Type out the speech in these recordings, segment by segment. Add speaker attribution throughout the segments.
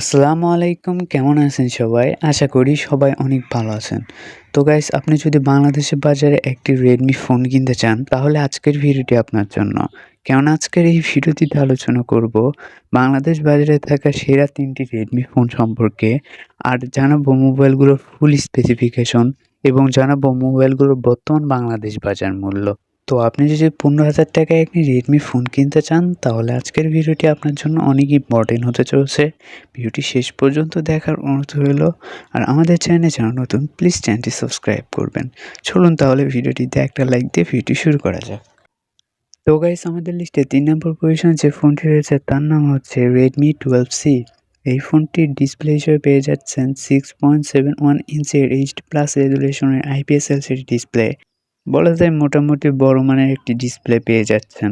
Speaker 1: আসসালামু আলাইকুম, কেমন আছেন সবাই? আশা করি সবাই অনেক ভালো আছেন। তো গাইস আপনি যদি বাংলাদেশের বাজারে একটি রেডমি ফোন কিনতে চান, তাহলে আজকের ভিডিওটি আপনার জন্য। কেননা আজকের এই ভিডিওটিতে আলোচনা করব বাংলাদেশ বাজারে থাকা সেরা তিনটি রেডমি ফোন সম্পর্কে, আর জানাব মোবাইলগুলোর ফুল স্পেসিফিকেশন এবং জানাব মোবাইলগুলোর বর্তমান বাংলাদেশ বাজার মূল্য। তো আপনি যদি পনেরো হাজার টাকায় একটি রেডমি ফোন কিনতে চান, তাহলে আজকের ভিডিওটি আপনার জন্য অনেক ইম্পর্টেন্ট হতে চলছে। ভিডিওটি শেষ পর্যন্ত দেখার অনুরোধ রইল, আর আমাদের চ্যানেলে যারা নতুন প্লিজ চ্যানেলটি সাবস্ক্রাইব করবেন। চলুন তাহলে ভিডিওটিতে একটা লাইক দিয়ে ভিডিও শুরু করা যাক। তো গাইস আমাদের লিস্টে তিন নম্বর পজিশন যে ফোনটি রয়েছে, তার নাম হচ্ছে রেডমি টুয়েলভ সি এই ফোনটির ডিসপ্লে হিসেবে পেয়ে যাচ্ছেন সিক্স পয়েন্ট সেভেন ওয়ান ইঞ্চের এইচডি প্লাস রেজুলেশনের আইপিএস এলসিডি ডিসপ্লে বলা যায় মোটামুটি বড় মানের একটি ডিসপ্লে পেয়ে যাচ্ছেন।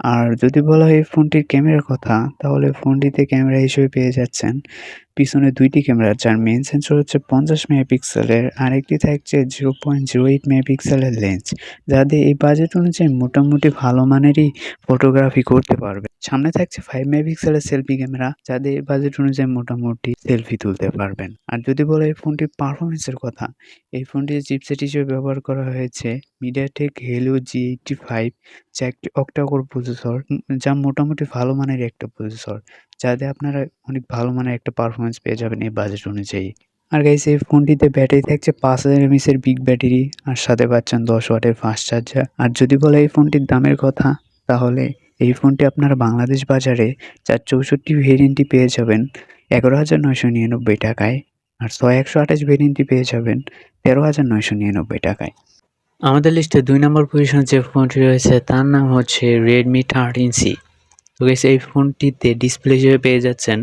Speaker 1: আর যদি বলা হয় এই ফোনটির ক্যামেরার কথা, তাহলে ফোনটিতে ক্যামেরা হিসেবে পেয়ে যাচ্ছেন পিছনে দুইটি ক্যামেরা, যার মেন সেন্সর হচ্ছে পঞ্চাশ মেগাপিক্সেলের আরেকটি থাকছে জিরো পয়েন্ট জিরো এইট মেগাপিক্সেলের লেন্স যা দিয়ে এই বাজেট অনুযায়ী মোটামুটি ভালো মানেরই ফটোগ্রাফি করতে পারবে। সামনে থাকছে ফাইভ মেগাপিক্সেলের সেলফি ক্যামেরা, যা দিয়ে এই বাজেট অনুযায়ী মোটামুটি সেলফি তুলতে পারবেন। আর যদি বলো এই ফোনটির পারফরমেন্সের কথা, এই ফোনটির চিপসেট হিসেবে ব্যবহার করা হয়েছে MediaTek Helio G eighty five যা একটি অক্টাকোর প্রসেসর যা মোটামুটি ভালো মানের একটা প্রসেসর যাতে আপনারা অনেক ভালো মানের একটা পারফরমেন্স পেয়ে যাবেন এই বাজেট অনুযায়ী। আর গাইস এই ফোনটিতে ব্যাটারি থাকছে পাঁচ হাজার এমএসের বিগ ব্যাটারি আর সাথে পাচ্ছেন দশ ওয়াটের ফাস্ট চার্জার আর যদি বলে এই ফোনটির দামের কথা, তাহলে এই ফোনটি আপনারা বাংলাদেশ বাজারে চার চৌষট্টি ভেরিয়েন্টটি পেয়ে যাবেন, এগারো হাজার নয়শো নিরানব্বই টাকায়। আর ছয় একশো আঠাশ ভেরিয়েন্টটি পেয়ে যাবেন, তেরো হাজার নয়শো নিরানব্বই টাকায়। আমাদের লিস্টে দুই নম্বর পজিশনে যে ফোনটি রয়েছে তার নাম হচ্ছে রেডমি থার্টিন সি তো গেস এই ফোনটিতে ডিসপ্লে হিসেবে পেয়ে যাচ্ছেন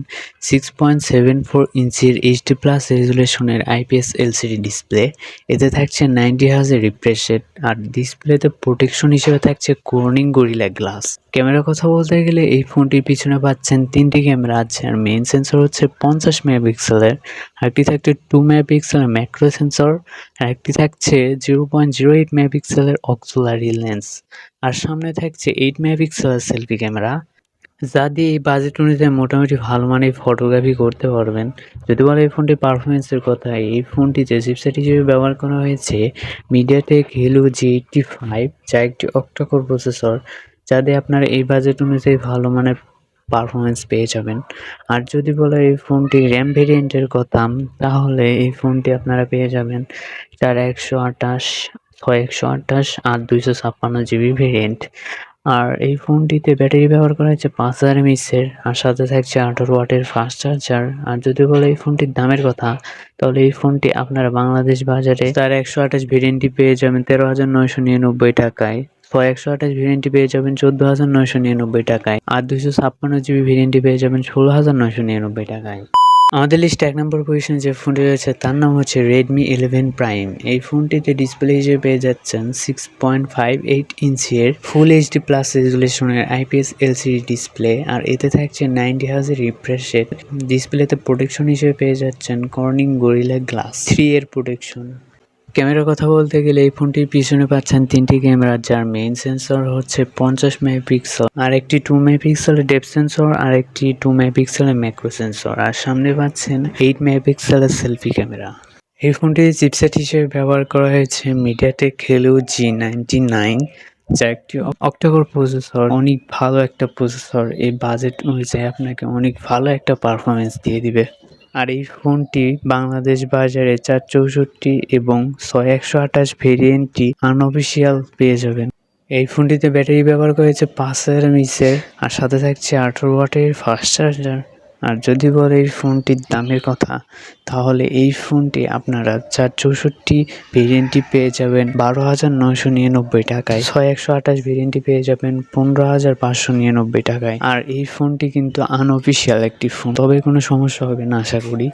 Speaker 1: সিক্স পয়েন্ট সেভেন ফোর ইঞ্চির এইচডি প্লাস রেজুলেশনের আইপিএস এলসিডি ডিসপ্লে এতে থাকছে নাইনটি হাজার রিফ্রেশ রেট আর ডিসপ্লেতে প্রোটেকশন হিসেবে থাকছে কোর্নিং গরিলা গ্লাস ক্যামেরার কথা বলতে গেলে এই ফোনটির পিছনে পাচ্ছেন তিনটি ক্যামেরা আছে আর মেইন সেন্সর হচ্ছে পঞ্চাশ মেগাপিক্সেলের আরেকটি থাকছে টু মেগাপিক্সেলের ম্যাক্রো সেন্সর আর একটি থাকছে জিরো পয়েন্ট জিরো এইট মেগাপিক্সেলের অক্সুলারি লেন্স আর সামনে থাকছে এইট মেগাপিক্সেলের সেলফি ক্যামেরা। যা দিয়ে এই বাজেট অনুযায়ী মোটামুটি ভালো মানের ফটোগ্রাফি করতে পারবেন। যদি বলে এই ফোনটির পারফরমেন্সের কথা, এই ফোনটিতে চিপসেট হিসেবে ব্যবহার করা হয়েছে MediaTek Helio G eighty five যা একটি অক্টাকোর প্রসেসর যা দিয়ে আপনারা এই বাজেট অনুযায়ী ভালো মানের পারফরমেন্স পেয়ে যাবেন। আর যদি বলে এই ফোনটি র্যাম ভেরিয়েন্টের কথা, তাহলে এই ফোনটি আপনারা পেয়ে যাবেন চার একশো আঠাশ, ছয় একশো আঠাশ আর দুইশো ছাপ্পান্ন জিবি ভেরিয়েন্ট আর এই ফোনটিতে ব্যাটারি ব্যবহার করা হচ্ছে পাঁচ হাজার এমএসের আর সাথে থাকছে আঠারো ওয়াটের ফাস্ট চার্জার আর যদি বলে এই ফোনটির দামের কথা, তাহলে এই ফোনটি আপনারা বাংলাদেশ বাজারে তার একশো আঠাশ ভেরিয়েন্টটি পেয়ে যাবেন তেরো হাজার নয়শো নিরানব্বই টাকায়। ছয় একশো আঠাশ ভেরিয়েন্টটি পেয়ে যাবেন চোদ্দ হাজার নয়শো নিরানব্বই টাকায়। আর দুশো ছাপ্পান্ন জিবি ভেরিয়েন্টটি পেয়ে যাবেন ষোলো হাজার নয়শো নিরানব্বই টাকায়। আমাদের লিস্টে এক নম্বর পজিশনে যে ফোনটি রয়েছে, তার নাম হচ্ছে রেডমি ইলেভেন প্রাইম এই ফোনটিতে ডিসপ্লে হিসেবে পেয়ে যাচ্ছেন সিক্স পয়েন্ট ফাইভ এইট ইঞ্চির ফুল এইচডি প্লাস রেজুলেশনের আইপিএস এলসিডি ডিসপ্লে আর এতে থাকছে নাইনটি হাজার রিফ্রেশ রেট ডিসপ্লেতে প্রোটেকশন হিসেবে পেয়ে যাচ্ছেন কর্নিং গরিলা গ্লাস থ্রি এর প্রোটেকশন ক্যামেরার কথা বলতে গেলে এই ফোনটির পিছনে পাচ্ছেন তিনটি ক্যামেরা, যার মেইন সেন্সর হচ্ছে পঞ্চাশ মেগাপিক্সেল আর একটি টু মেগাপিক্সেলের ডেপ সেন্সর আর একটি টু মেগাপিক্সেলের ম্যাক্রো সেন্সর আর সামনে পাচ্ছেন এইট মেগাপিক্সেলের সেলফি ক্যামেরা এই ফোনটির চিপসেট হিসেবে ব্যবহার করা হয়েছে MediaTek Helio G ninety nine যা একটি অক্টোকোর প্রসেসর অনেক ভালো একটা প্রসেসর এই বাজেট অনুযায়ী আপনাকে অনেক ভালো একটা পারফরমেন্স দিয়ে দিবে। আর এই ফোনটি বাংলাদেশ বাজারে চার চৌষট্টি এবং ছয় একশো আঠাশ ভেরিয়েন্টটি আনঅফিসিয়াল পেয়ে যাবেন। এই ফোনটিতে ব্যাটারি ব্যবহার করেছে পাঁচ হাজার মিসের আর সাথে থাকছে আঠেরো ওয়াটের ফাস্ট চার্জার আর যদি বলে এই ফোনটির দামের কথা, তাহলে এই ফোনটি আপনারা চার চৌষট্টি ভেরিয়েন্টটি পেয়ে যাবেন বারো হাজার নয়শো নিরানব্বই টাকায়। ছয় একশো আঠাশ ভেরিয়েন্টটি পেয়ে যাবেন পনেরো হাজার পাঁচশো নিরানব্বই টাকায়। আর এই ফোনটি কিন্তু আনঅফিসিয়াল একটি ফোন তবে কোনো সমস্যা হবে না, আশা করি।